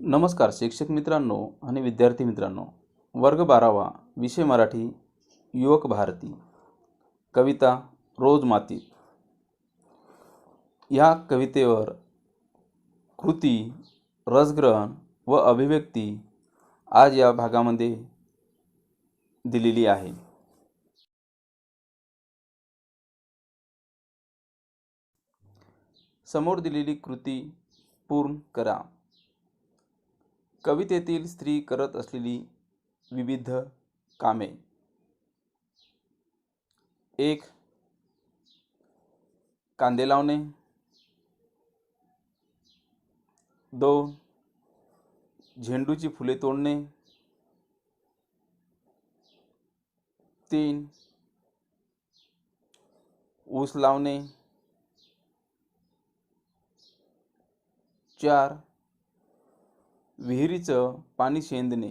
नमस्कार शिक्षक मित्रांनो आणि विद्यार्थी मित्रांनो. वर्ग बारावा विषय मराठी युवक भारती. कविता रोज मातीत ह्या कवितेवर कृती रसग्रहण व अभिव्यक्ती आज या भागामध्ये दिलेली आहे. समोर दिलेली कृती पूर्ण करा. कवितेतील स्त्री करत असलेली विविध कामे. एक कांदे लावणे. दोन झेंडूची फुले तोडणे. तीन ऊस लावणे. चार विहिरीचं पाणी शेंदणे.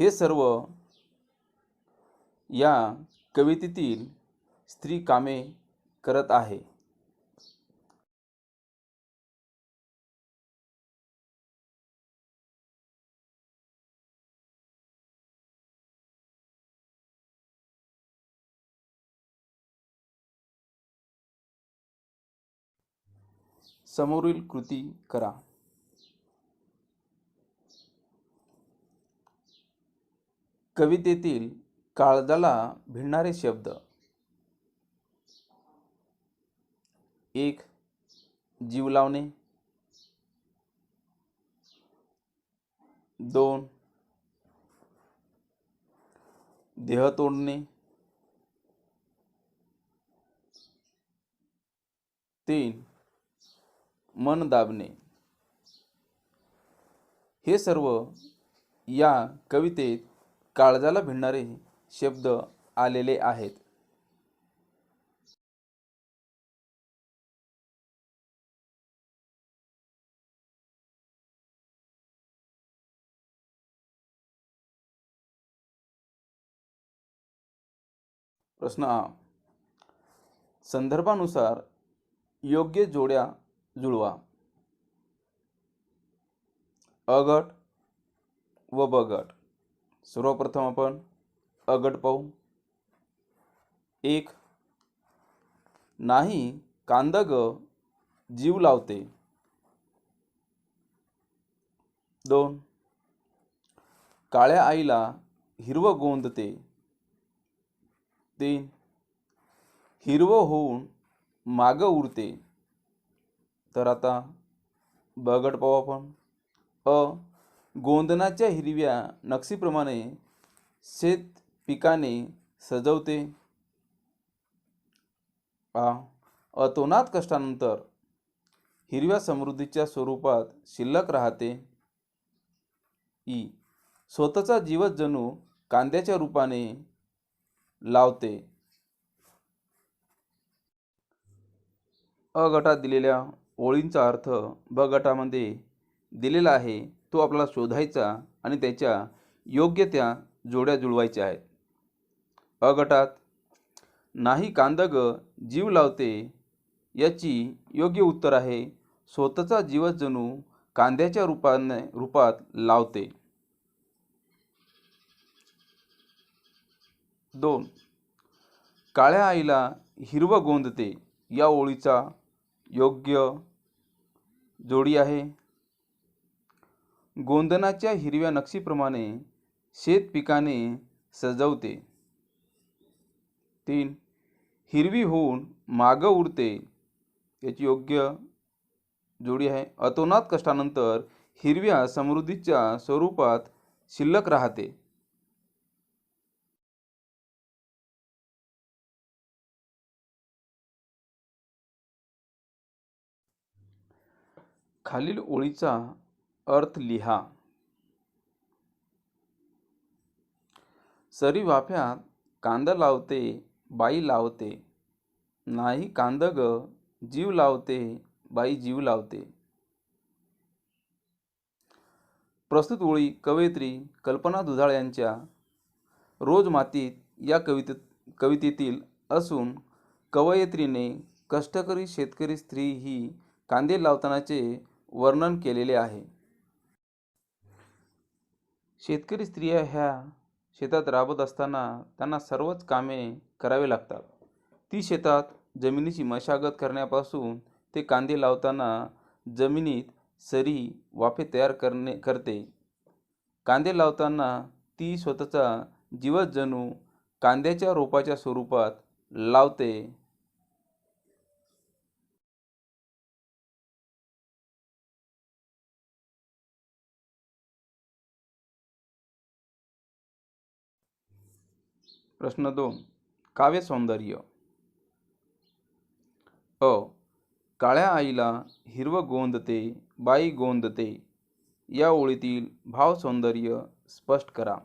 हे सर्व या कवितेतील स्त्री कामे करत आहे. समोरील कृती करा. कवितेतील काळजाला भिडणारे शब्द. एक जीव लावणे. दोन देह तोडणे. तीन मन दाबणे. हे सर्व या कवितेत काळजाला भिडणारे शब्द आलेले आहेत. प्रश्न आ. संदर्भानुसार योग्य जोड्या जुळवा. अ गट व बगट. सर्वप्रथम आपण अ गट पाहू. एक नाही कांद ग जीव लावते. दोन काळ्या आईला हिरवं गोंदते. तीन हिरवं होऊन मागं उरते. तर आता बगट पाहू आपण. अ गोंदनाच्या हिरव्या नक्षीप्रमाणे शेत पिकाने सजवते. आ अतोनात कष्टानंतर हिरव्या समृद्धीच्या स्वरूपात शिल्लक राहते. ई स्वतःचा जीवच जणू कांद्याच्या रूपाने लावते. अ गटात दिलेल्या ओळींचा अर्थ ब गटामध्ये दिलेला आहे. तो आपल्याला शोधायचा आणि त्याच्या योग्य त्या जोड्या जुळवायच्या आहेत. अ गटात नाही कांदग जीव लावते याची योग्य उत्तर आहे स्वतःचा जीवच जणू कांद्याच्या रूपाने रूपात लावते. दोन काळ्या आईला हिरवं गोंदते या ओळीचा योग्य जोडी आहे. गोंदनाच्या हिरव्या नक्षीप्रमाणे शेत पिकाने सजवते. तीन हिरवी होऊन मागं उरते याची योग्य जोडी आहे. अतोनात कष्टानंतर हिरव्या समृद्धीच्या स्वरूपात शिल्लक राहते. खालील ओळीचा अर्थ लिहा. सरी वाफ्यात कांदा लावते बाई लावते. नाही कांद ग जीव लावते बाई जीव लावते. प्रस्तुत ओळी कवयित्री कल्पना दुधाळ यांच्या रोज मातीत या कवितेत कवितेतील असून कवयित्रीने कष्टकरी शेतकरी स्त्री ही कांदे लावतानाचे वर्णन केलेले आहे. शेतकरी स्त्रिया ह्या शेतात राबत असताना त्यांना सर्वच कामे करावी लागतात. ती शेतात जमिनीची मशागत करण्यापासून ते कांदे लावताना जमिनीत सरी वाफे तयार करणे करते. कांदे लावताना ती स्वतःचा जीवच जणू कांद्याच्या रोपाच्या स्वरूपात लावते. प्रश्न दोन. काव्य सौंदर्य. अ. काळ्या आईला हिरवं गोंदते बाई गोंदते. या ओळीतील भाव सौंदर्य स्पष्ट करा.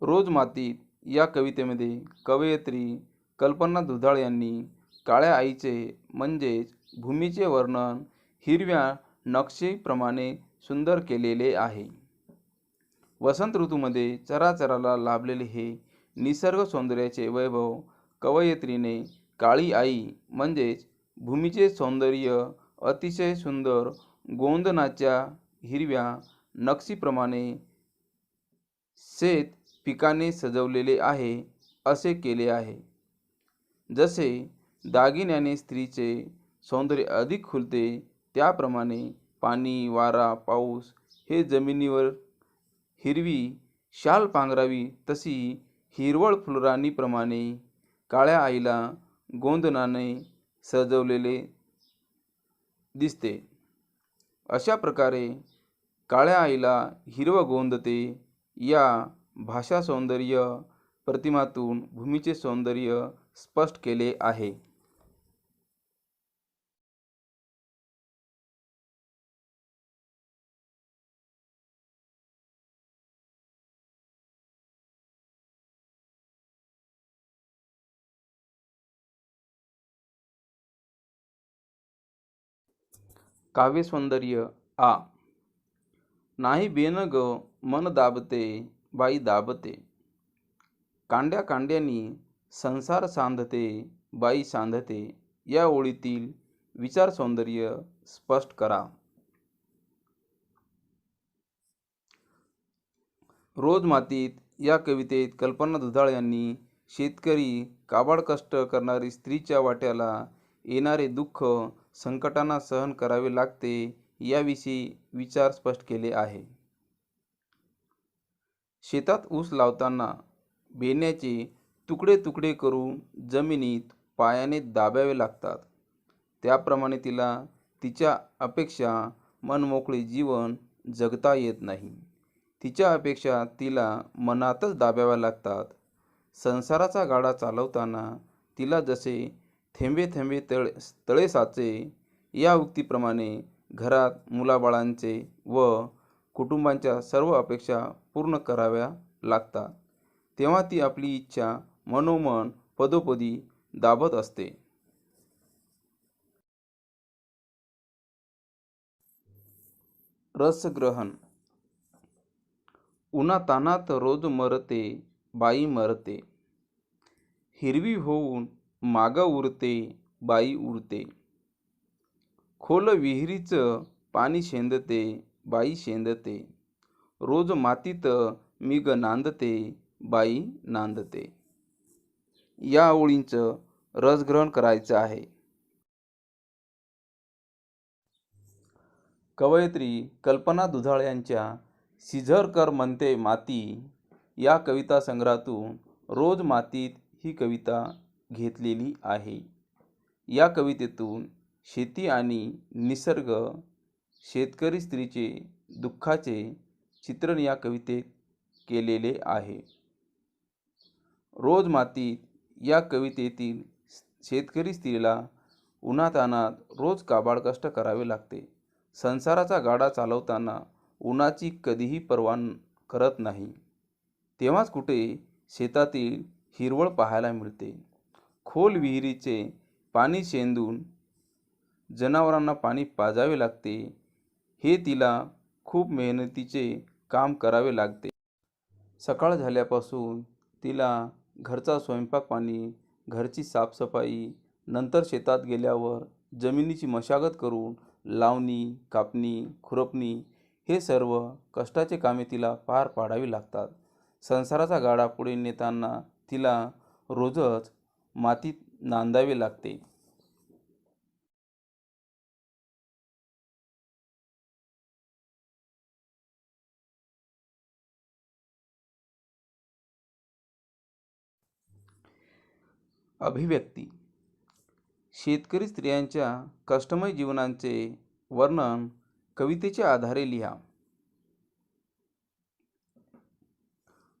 रोज मातीत या कवितेमध्ये कवयित्री कल्पना दुधाळ यांनी काळ्या आईचे म्हणजेच भूमीचे वर्णन हिरव्या नक्षीप्रमाणे सुंदर केलेले आहे. वसंत ऋतूमध्ये चराचराला लाभलेले हे निसर्ग सौंदर्याचे वैभव कवयित्रीने काळी आई म्हणजेच भूमीचे सौंदर्य अतिशय सुंदर गोंदनाच्या हिरव्या नक्षीप्रमाणे शेत पिकाने सजवलेले आहे असे केले आहे. जसे दागिन्याने स्त्रीचे सौंदर्य अधिक खुलते त्याप्रमाणे पाणी वारा पाऊस हे जमिनीवर हिरवी शाल पांघरावी तशी हिरवळ फुलराणीप्रमाणे काळ्या आईला गोंदनाने सजवलेले दिसते. अशा प्रकारे काळ्या आईला हिरवं गोंदते या भाषा सौंदर्य प्रतिमातून भूमीचे सौंदर्य स्पष्ट केले आहे. काव्यसौंदर्य आ. नाही बेन ग मन दाबते बाई दाबते. कांड्या कांड्यानी संसार सांधते बाई सांधते. या ओळीतील विचार सौंदर्य स्पष्ट करा. रोज मातीत या कवितेत कल्पना दुधाळ यांनी शेतकरी काबाड कष्ट करणारी स्त्रीच्या वाट्याला येणारे दुःख संकटांना सहन करावे लागते याविषयी विचार स्पष्ट केले आहे. शेतात ऊस लावताना बेण्याचे तुकडे तुकडे करून जमिनीत पायाने दाबावे लागतात. त्याप्रमाणे तिला तिच्या अपेक्षा मनमोकळे जीवन जगता येत नाही. तिच्या अपेक्षा तिला मनातच दाबाव्या लागतात. संसाराचा गाडा चालवताना तिला जसे थेंबे थेंबे तळे तळे साचे या उक्तीप्रमाणे घरात मुलाबाळांचे व कुटुंबांच्या सर्व अपेक्षा पूर्ण कराव्या लागतात. तेव्हा ती आपली इच्छा मनोमन पदोपदी दाबत असते. रसग्रहण. उन्हातानात रोज मरते बाई मरते. हिरवी होऊन मागं उरते बाई उरते. खोल विहिरीचं पाणी शेंदते बाई शेंदते. रोज मातीत मिग नांदते बाई नांदते. या ओळींचं रसग्रहण करायचं आहे. कवयित्री कल्पना दुधाळ यांच्या सिझरकर म्हणते माती या कविता संग्रहातून रोज मातीत ही कविता घेतलेली आहे. या कवितेतून शेती आणि निसर्ग शेतकरी स्त्रीचे दुःखाचे चित्रण या कवितेत केलेले आहे. रोज मातीत या कवितेतील शेतकरी स्त्रीला उन्हातानात रोज काबाड कष्ट करावे लागते. संसाराचा गाडा चालवताना उन्हाची कधीही पर्वा करत नाही. तेव्हाच कुठे शेतातील हिरवळ पाहायला मिळते. खोल विहिरीचे पाणी शेंदून जनावरांना पाणी पाजावे लागते. हे तिला खूप मेहनतीचे काम करावे लागते. सकाळ झाल्यापासून तिला घरचा स्वयंपाक पाणी घरची साफसफाई नंतर शेतात गेल्यावर जमिनीची मशागत करून लावणी कापणी खुरपणी हे सर्व कष्टाचे कामे तिला पार पाडावी लागतात. संसाराचा गाडा पुढे नेताना तिला रोजच मातीत नांदावे लागते. अभिव्यक्ती. शेतकरी स्त्रियांच्या कष्टमय जीवनांचे वर्णन कवितेच्या आधारे लिहा.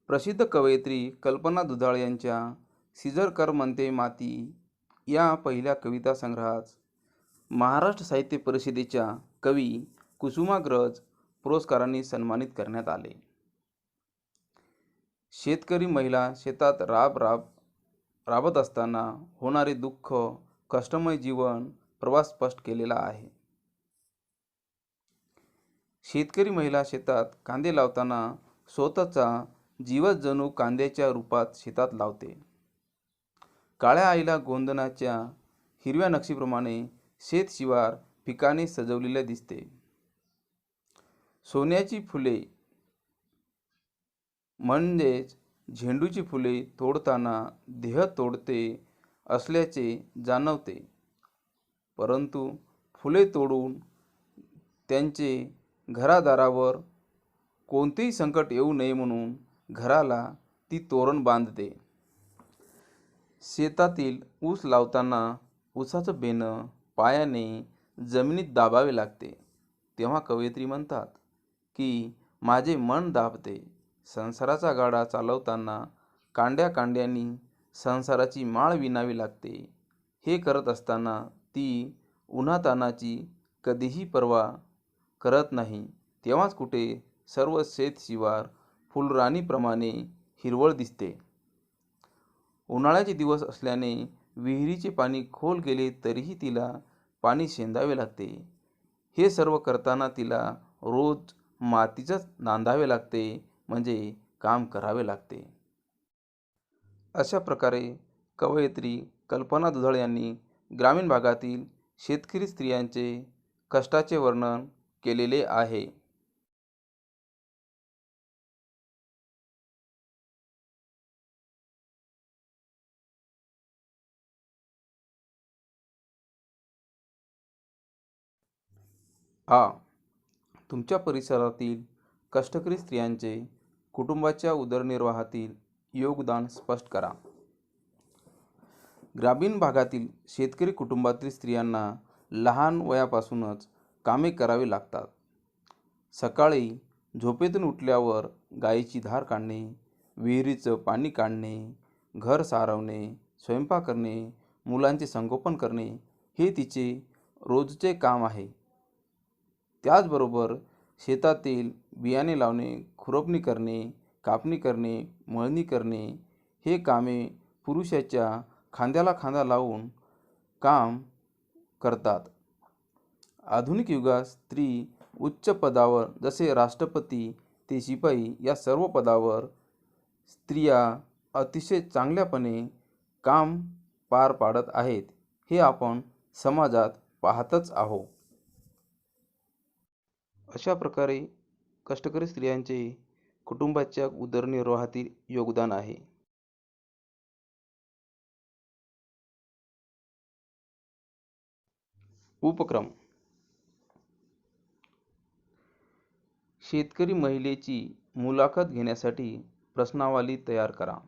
प्रसिद्ध कवयित्री कल्पना दुधाळ यांच्या सिजर कर म्हणते माती या पहिल्या कविता संग्रहास महाराष्ट्र साहित्य परिषदेच्या कवी कुसुमाग्रज पुरस्कारांनी सन्मानित करण्यात आले. शेतकरी महिला शेतात राब राब राबत असताना होणारे दुःख कष्टमय जीवन प्रवास स्पष्ट केलेला आहे. शेतकरी महिला शेतात कांदे लावताना स्वतःचा जीवच जणू कांद्याच्या रूपात शेतात लावते. काळ्या आईला गोंधनाच्या हिरव्या नक्षीप्रमाणे शेतशिवार पिकाने सजवलेले दिसते. सोन्याची फुले म्हणजेच झेंडूची फुले तोडताना देह तोडते असल्याचे जाणवते. परंतु फुले तोडून त्यांचे घरादारावर कोणतेही संकट येऊ नये म्हणून घराला ती तोरण बांधते. शेतातील ऊस लावताना ऊसाचं बेणं पायाने जमिनीत दाबावे लागते. तेव्हा कवयित्री म्हणतात की माझे मन दाबते. संसाराचा गाडा चालवताना कांड्या कांड्यांनी संसाराची माळ विणावी लागते. हे करत असताना ती उन्हातानाची कधीही पर्वा करत नाही. तेव्हाच कुठे सर्व शेतशिवार फुलराणीप्रमाणे हिरवळ दिसते. उन्हाळ्याचे दिवस असल्याने विहिरीचे पाणी खोल गेले तरीही तिला पाणी शेंदावे लागते. हे सर्व करताना तिला रोज मातीचंच नांदावे लागते म्हणजे काम करावे लागते. अशा प्रकारे कवयित्री कल्पना दुधाळ यांनी ग्रामीण भागातील शेतकरी स्त्रियांचे कष्टाचे वर्णन केलेले आहे. आ तुमच्या परिसरातील कष्टकरी स्त्रियांचे कुटुंबाच्या उदरनिर्वाहातील योगदान स्पष्ट करा. ग्रामीण भागातील शेतकरी कुटुंबातील स्त्रियांना लहान वयापासूनच कामे करावी लागतात. सकाळी झोपेतून उठल्यावर गाईची धार काढणे विहिरीचं पाणी काढणे घर सारवणे स्वयंपाक करणे मुलांचे संगोपन करणे हे तिचे रोजचे काम आहे. त्याचबरोबर शेतातील बियाणे लावणे खुरपणी करणे कापणी करणे मळणी करणे हे कामे पुरुषाच्या खांद्याला खांदा लावून काम करतात. आधुनिक युगात स्त्री उच्च पदावर जसे राष्ट्रपती ते शिपाई या सर्व पदावर स्त्रिया अतिशय चांगल्यापणे काम पार पाडत आहेत हे आपण समाजात पाहतच आहोत. अशा प्रकारे कष्टकरी स्त्रियांचे कुटुंबाच्या उदरनिर्वाहातील योगदान आहे. उपक्रम. शेतकरी महिलेची मुलाखत घेण्यासाठी प्रश्नावली तयार करा.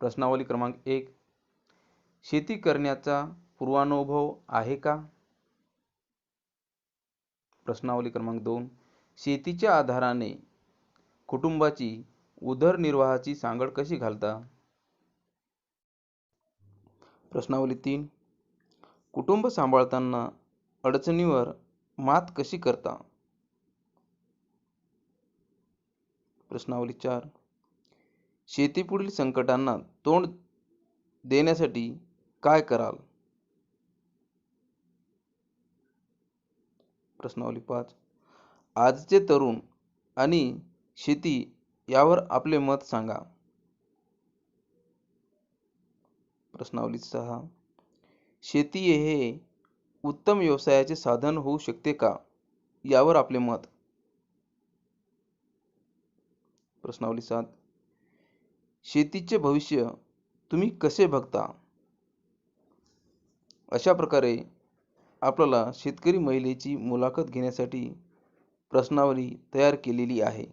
प्रश्नावली क्रमांक एक. शेती करण्याचा पूर्वानुभव आहे का? प्रश्नावली क्रमांक दोन शेतीच्या आधाराने कुटुंबाची उदरनिर्वाहाची सांगड कशी घालता? प्रश्नावली तीन कुटुंब सांभाळताना अडचणीवर मात कशी करता? प्रश्नावली चार शेतीपुढील संकटांना तोंड देण्यासाठी काय कराल? प्रश्नावली पाच. आजचे तरुण आणि शेती यावर आपले मत सांगा. प्रश्नावली सहा. शेती हे उत्तम व्यवसायाचे साधन होऊ शकते का? यावर आपले मत. प्रश्नावली सात. शेतीचे भविष्य तुम्ही कसे बघता? अशा प्रकारे आपल्याला शेतकरी महिलेची मुलाखत घेण्यासाठी प्रश्नावली तयार केलेली आहे.